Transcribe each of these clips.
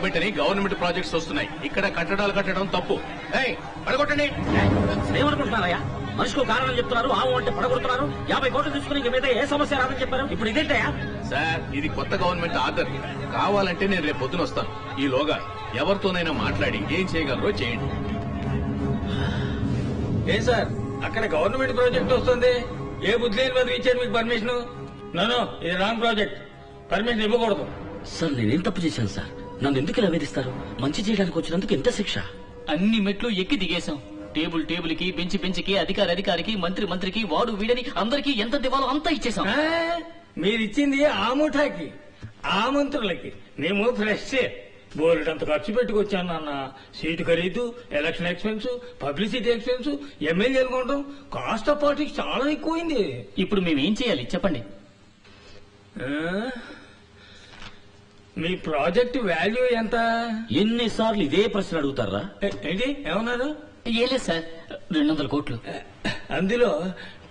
Development అని government projects వస్తున్నాయి. ఇక్కడ కట్టడాలు కట్టడం తప్పు. ఏయ్, పడగొట్టండి. ఏమనుకుంటున్నారయ్యా మనిషికి కారణం చెప్తున్నారు ఆవు అంటే పడగొడుతున్నారు యాభై కోట్లు తీసుకుని ఇంక మీద ఏ సమస్య రాదని చెప్పారు? ఇప్పుడు ఇదేంటయ్యా? సార్ ఇది కొత్త గవర్నమెంట్ ఆర్డర్ కావాలంటే నేను రేపు పొద్దున వస్తాను. ఈలోగా ఎవరితోనైనా మాట్లాడి ఏం చేయగలరో చేయండి. ఏం సార్? అక్కడ గవర్నమెంట్ ప్రాజెక్ట్ వస్తుంది. ఏ బుద్ధి లేని బదులు ఇచ్చారు మీకు పర్మిషన్ నో ఇది రాంగ్ ప్రాజెక్ట్ పర్మిషన్ ఇవ్వకూడదు. సార్ నేనేం తప్పు చేశాను సార్? నన్ను ఎందుకు ఇలా వేధిస్తారు? మంచి చేయడానికి వచ్చినందుకు ఎంత శిక్ష? అన్ని మెట్లు ఎక్కి దిగేశాం. టేబుల్ టేబుల్కి బెంచ్ బెంచ్కి అధికారి అధికారికి మంత్రి మంత్రికి వాడు వీడని అందరికీ ఎంత దివాలో అంతా ఇచ్చేసాం ఆ, మీరు ఇచ్చింది ఆ ముఠాకి ఆ మంత్రులకి. మేము ఫ్రెష్. బోలెడంత ఖర్చు పెట్టుకొచ్చాను నాన్న. సీటు ఖరీదు ఎలక్షన్ ఎక్స్పెన్స్ పబ్లిసిటీ ఎక్స్పెన్స్ ఎమ్మెల్యేలు కొనడం కాస్ట్ ఆఫ్ పాలిటిక్స్ చాలా ఎక్కువైంది. ఇప్పుడు మేము ఏం చేయాలి? చెప్పండి. ఆ, మీ ప్రాజెక్ట్ వాల్యూ ఎంత? ఎన్నిసార్లు ఇదే ప్రశ్న అడుగుతారా? ఏంటి? ఏమన్నారు? ఏ లేదు సార్. రెండు వందల కోట్లు అందులో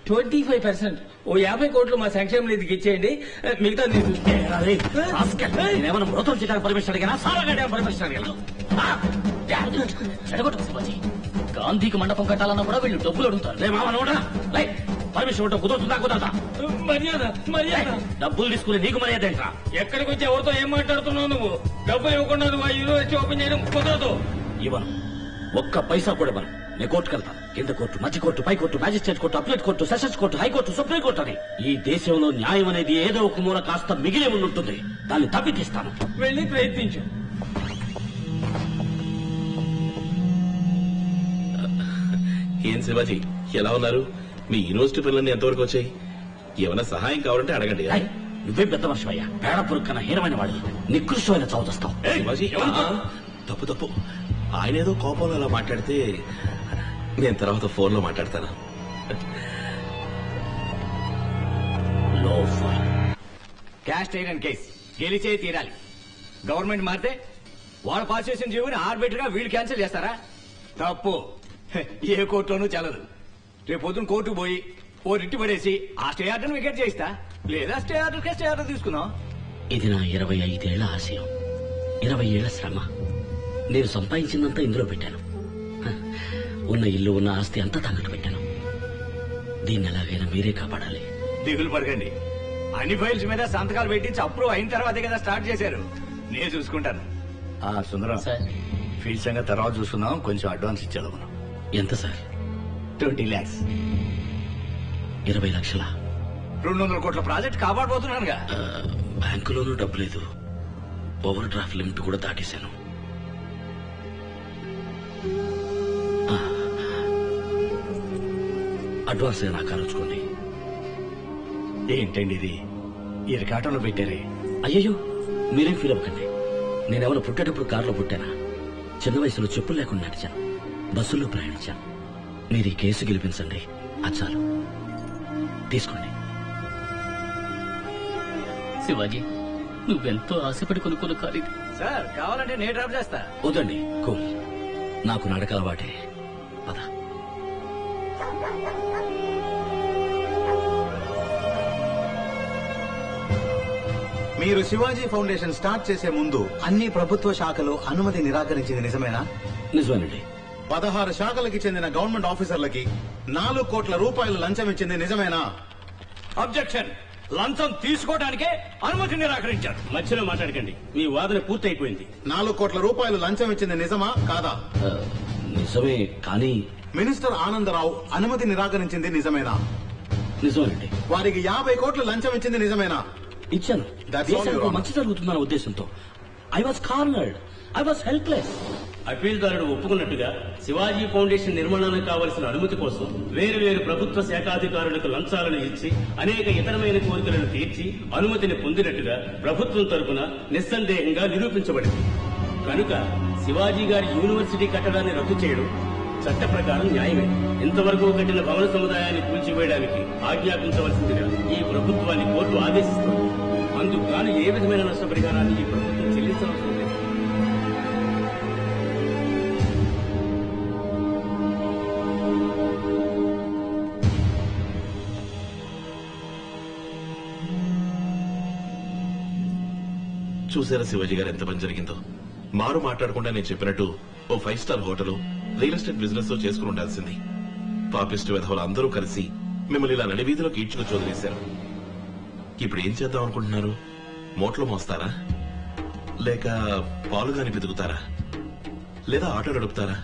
ట్వంటీ ఫైవ్ పర్సెంట్ ఓ యాభై కోట్లు మా సంక్షేమ నిధికి ఇచ్చేయండి. మిగతా నేను మృతం చేయడానికి పర్మిషన్ అడిగానా? సారా పర్మిషన్ అడిగాను గాంధీకి మండపం కట్టాలన్నా కూడా వీళ్ళు డబ్బులు అడుగుతారు. లే మామ నోడా లై. పర్మిషన్ ఇవ్వటం కుదురుతుందా కుదరదా మర్యాద మర్యాద. డబ్బులు తీసుకుని నీకు మర్యాద ఏంట్రా? ఎక్కడికి వచ్చి ఎవరితో ఏం మాట్లాడుతున్నావు నువ్వు? డబ్బులు ఇవ్వకుండా నువ్వు ఆ యూనివర్సిటీ ఓపెన్ చేయడం కుదరదు. ఇవ్వను. ఒక్క పైసా కూడా ఇవ్వను. నేను కోర్టుకు వెళ్తాను కింద కోర్టు మధ్య కోర్టు పై court magistrate court appellate court sessions court high court supreme court అని. ఈ దేశంలో న్యాయం అనేది ఏదో ఒక మూల కాస్త మిగిలి ఉంటుంది. దాన్ని తప్పితీస్తాను. వెళ్ళి ప్రయత్నించు. ఏం శివాజీ ఎలా ఉన్నారు? మీ యూనివర్సిటీ పిల్లల్ని ఎంతవరకు వచ్చాయి? ఏమైనా సహాయం కావాలంటే అడగండి. ఏయ్, నువ్వే పెద్ద వర్షమయ్యా పేడ పురుక్కన హీనమైన వాడు నికృష్టమైన శివాజీ ఆ, తప్పు. తప్పు ఆయన ఏదో కోపంలో అలా మాట్లాడితే నేను తర్వాత ఫోన్లో మాట్లాడతాను క్యాస్ట్ ఐరన్ కేస్ గెలిచే తీరాలి. గవర్నమెంట్ మారితే వాళ్ళు పాస్ చేసిన జీవుని ఆర్బిటర్గా వీళ్ళు క్యాన్సిల్ చేస్తారా? తప్పు. హె, ఏ కోర్టులోనూ చెల్లదు. రేపు పొద్దున కోర్టుకు పోయి ఓ రిట్టి పడేసి ఆ స్టే ఆర్డర్ వికెట్ చేయిస్తా. లేదా స్టే ఆర్డర్ కే స్టే ఆర్డర్ తీసుకుందాం. ఇది నా ఇరవై ఐదేళ్ళ ఆశయం. ఇరవై ఏళ్ళ శ్రమ. నేను సంపాదించిందంతా ఇందులో పెట్టాను. ఉన్న ఇల్లు ఉన్న ఆస్తి అంతా తాకట్టు పెట్టాను. దీన్ని ఎలాగైనా మీరే కాపాడాలి. దిగులు పడకండి. అన్ని ఫైల్స్ మీద సంతకాలు పెట్టించి అప్రూవ్ అయిన తర్వాతే కదా స్టార్ట్ చేశారు. నేను చూసుకుంటాను. ఆ సుందరం. సార్. ఫీల్డ్ సంగతి తర్వాత చూసుకుందాం. కొంచెం అడ్వాన్స్ ఇచ్చేదాం ఎంత సార్? ట్వంటీ ల్యాక్స్ ఇరవై లక్షల? రెండు వందల కోట్ల ప్రాజెక్ట్ కాపాడబోతున్నానుగా. బ్యాంకులోనూ డబ్బు లేదు ఓవర్ డ్రాఫ్ట్ లిమిట్ కూడా దాటేశాను. అడ్వాన్స్ నాకు కానుకోండి ఏంటండి ఇది? ఇరకాటంలో పెట్టారే. అయ్యయ్యో మీరేం ఫీల్ అవ్వకండి. నేనెవరు పుట్టేటప్పుడు కారులో పుట్టానా? చిన్న వయసులో చెప్పులు లేకుండా నడిచాను. బస్సుల్లో ప్రయాణించాను. మీరు ఈ కేసు గెలిపించండి. అది చాలు. తీసుకోండి. శివాజీ నువ్వెంతో ఆశపడి కొనుక్కున్న కారు ఇది. సార్ కావాలంటే నేను డ్రాప్ చేస్తా. వద్దండి కూల్. నాకు నడక అలవాటే పద. మీరు శివాజీ ఫౌండేషన్ స్టార్ట్ చేసే ముందు అన్ని ప్రభుత్వ శాఖలు అనుమతి నిరాకరించింది నిజమేనా? నిజమేనండి. పదహారు శాఖలకి చెందిన గవర్నమెంట్ ఆఫీసర్లకి నాలుగు కోట్ల రూపాయలు లంచం ఇచ్చింది నిజమేనా? అబ్జెక్షన్ లంచం తీసుకోవడానికే అనుమతి నిరాకరించారు. మధ్యలో మాట్లాడకండి. మీ వాదన పూర్తయిపోయింది. నాలుగు కోట్ల రూపాయలు లంచం ఇచ్చింది నిజమా కాదా? నిజమే కానీ మినిస్టర్ ఆనందరావు అనుమతి నిరాకరించింది నిజమేనా? నిజమేనండి. వారికి యాభై కోట్లు లంచం ఇచ్చింది నిజమేనా? ఇచ్చాను. దేశానికి. మంచి జరుగుతుందన్న ఉద్దేశంతో. I was cornered I was helpless అప్పీల్దారుడు ఒప్పుకున్నట్టుగా శివాజీ ఫౌండేషన్ నిర్మాణానికి కావలసిన అనుమతి కోసం వేరు వేరు ప్రభుత్వ శాఖాధికారులకు లంచాలను ఇచ్చి అనేక ఇతరమైన కోరికలను తీర్చి అనుమతిని పొందినట్టుగా ప్రభుత్వం తరపున నిస్సందేహంగా నిరూపించబడింది. కనుక శివాజీ గారి యూనివర్సిటీ కట్టడాన్ని రద్దు చేయడం చట్ట ప్రకారం న్యాయమే. ఇంతవరకు కట్టిన భవన సముదాయాన్ని కూల్చివేయడానికి ఆజ్ఞాపించవలసిందిగా ఈ ప్రభుత్వాన్ని కోర్టు ఆదేశిస్తుంది. అందుకు గాను ఏ విధమైన నష్టపరిహారాన్ని ఈ ప్రభుత్వం చెల్లించవలసింది చూసారా శివాజీ గారు ఎంత పని జరిగిందో? మారు మాట్లాడకుండా నేను చెప్పినట్టు ఓ five star hotel real estate business చేసుకుని ఉండాల్సింది. పాపిస్ట్ విధవులు అందరూ కలిసి మిమ్మల్ని ఇలా నడివీధిలో ఈడ్చుకు వదిలేశారు ఇప్పుడు ఏం చేద్దాం అనుకుంటున్నారు? మోట్లు మోస్తారా? లేక పాలుగాని వెతుకుతారా? లేదా ఆటో నడుపుతారా?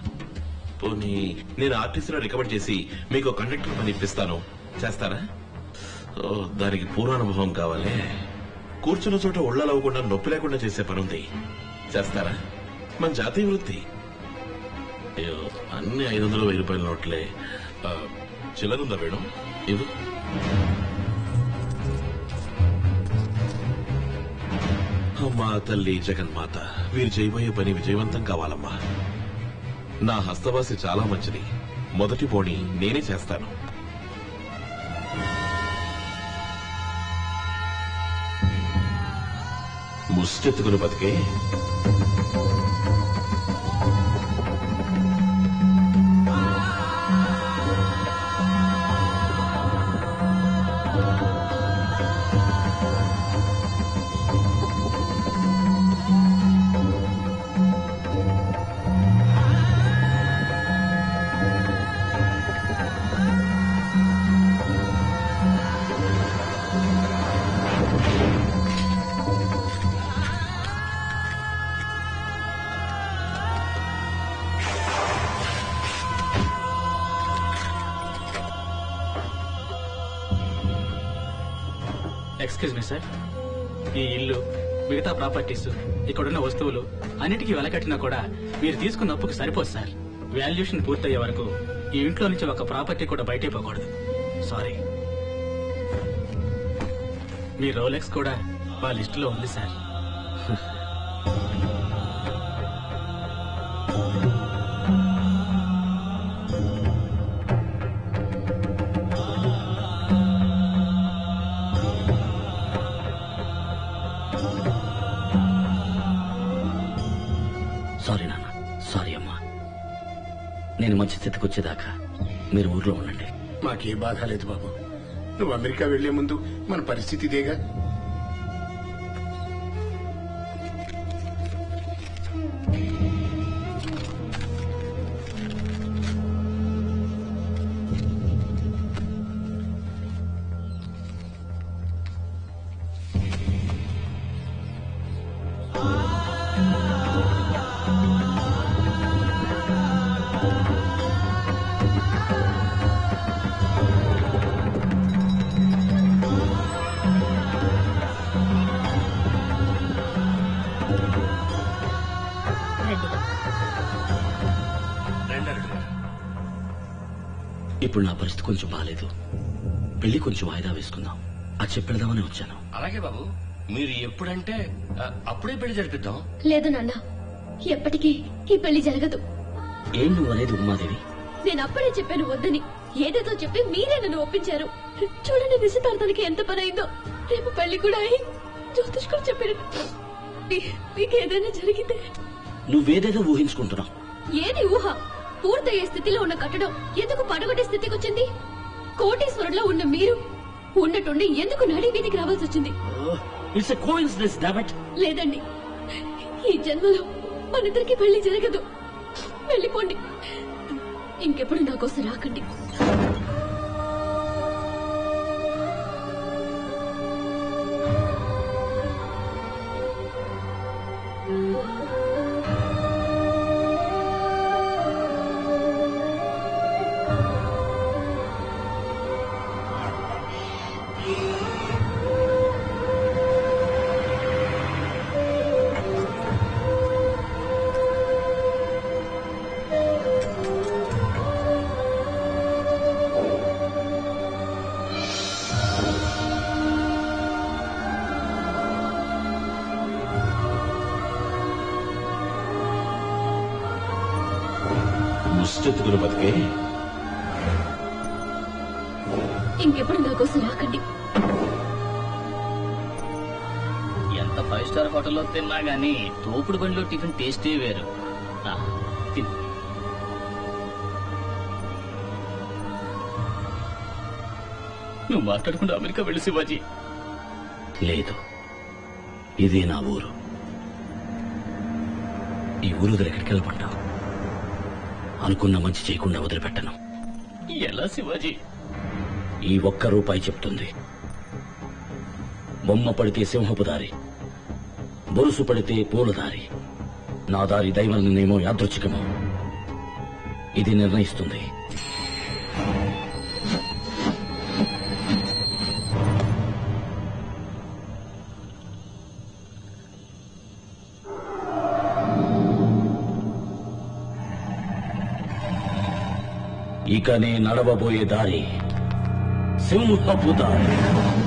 పోనీ నేను ఆర్టీసీలో రికమెండ్ చేసి మీకు కండక్టర్ పని ఇప్పిస్తాను. చేస్తారా? ఓ, దానికి పూర్వానుభవం కావాలి. కూర్చున్న చోట ఒళ్ళలవ్వకుండా నొప్పి లేకుండా చేసే పని ఉంది. చేస్తారా? మన జాతీయ వృత్తి. అయ్యో అన్ని ఐదు వందలు వెయ్యి రూపాయల నోట్లే. చిల్లరుందా మేడం? ఇవ్వు. అమ్మా తల్లి జగన్మాత వీరు చేయబోయే పని విజయవంతం కావాలమ్మా. నా హస్తవాసి చాలా మంచిది. మొదటి పోనీ నేనే చేస్తాను. ముష్టెత్తుకుని బతికే ఎక్స్క్యూజ్ మీ సార్ ఈ ఇల్లు మిగతా ప్రాపర్టీస్ ఇక్కడున్న వస్తువులు అన్నిటికీ వెలకట్టినా కూడా మీరు తీసుకున్న అప్పుకు సరిపోదు సార్ వాల్యుయేషన్ పూర్తయ్యే వరకు ఈ ఇంట్లో నుంచి ఒక ప్రాపర్టీ కూడా బయటే పోకూడదు. సారీ మీ రోలెక్స్ కూడా మా లిస్టులో ఉంది సార్ నేను మంచి స్థితికి వచ్చేదాకా మీరు ఊర్లో ఉండండి. మాకే బాధ లేదు బాబు. నువ్వు అమెరికా వెళ్ళే ముందు మన పరిస్థితి ఇదేగా? ఇప్పుడు నా పరిస్థితి కొంచెం బాగాలేదు పెళ్ళి కొంచెం వాయిదా వేసుకుందాం. అది చెప్పెడదామని వచ్చాను. అలాగే బాబు. మీరు ఎప్పుడంటే ఆ, అప్పుడే పెళ్ళి జరిపిద్దాం. లేదు నాన్న. ఎప్పటికీ ఈ పెళ్ళి జరగదు. ఏం నువ్వు అనేది ఉమాదేవి? నేను అప్పుడే చెప్పాను వద్దని. ఏదేదో చెప్పి మీరే నన్ను ఒప్పించారు. చూడండి నిశ్చితార్థానికి ఎంత పని అయిందో. రేపు పెళ్ళి కూడా అయి జ్యోతిష్ కూడా చెప్పాడు. మీ- మీకు ఏదైనా జరిగితే. నువ్వేదేదో ఊహించుకుంటున్నావు. ఏది ఊహ? పూర్తయ్యే స్థితిలో ఉన్న కట్టడం ఎందుకు పడగొట్టే స్థితికి వచ్చింది కోటేశ్వరంలో ఉన్న మీరు ఉన్నట్టుండి ఎందుకు నడి వీధికి రావాల్సి వచ్చింది? ఇట్స్ కోఇన్సిడెన్స్ డాబట్ లేదండి. ఈ జన్మలో మనిద్దరికి పెళ్ళి జరగదు. వెళ్ళిపోండి. ఇంకెప్పుడు నా కోసం రాకండి. ముష్టెత్తుకుని బతికే? ఇంకెప్పుడు నా కోసం రాకండి. ఎంత ఫైవ్ స్టార్ హోటల్లో తిన్నా గానీ తోపుడు బండిలో టిఫిన్ టేస్టే వేరు. నువ్వు మాట్లాడకుండా అమెరికా వెళ్ళి శివాజీ. లేదు. ఇది నా ఊరు. ఈ ఊరు వదిలి ఎక్కడికి వెళ్ళమంటావు? అనుకున్న మంచి చేయకుండా వదిలిపెట్టను. ఎలా శివాజీ? ఈ ఒక్క రూపాయి చెప్తుంది. బొమ్మ పడితే సింహపు దారి బొరుసు పడితే పూల దారి. నా దారి దైవం నిర్ణయమో యాదృచ్ఛికమో. ఇది నిర్ణయిస్తుంది. ఇక నే నడవబోయే దారి. సింహపు దారి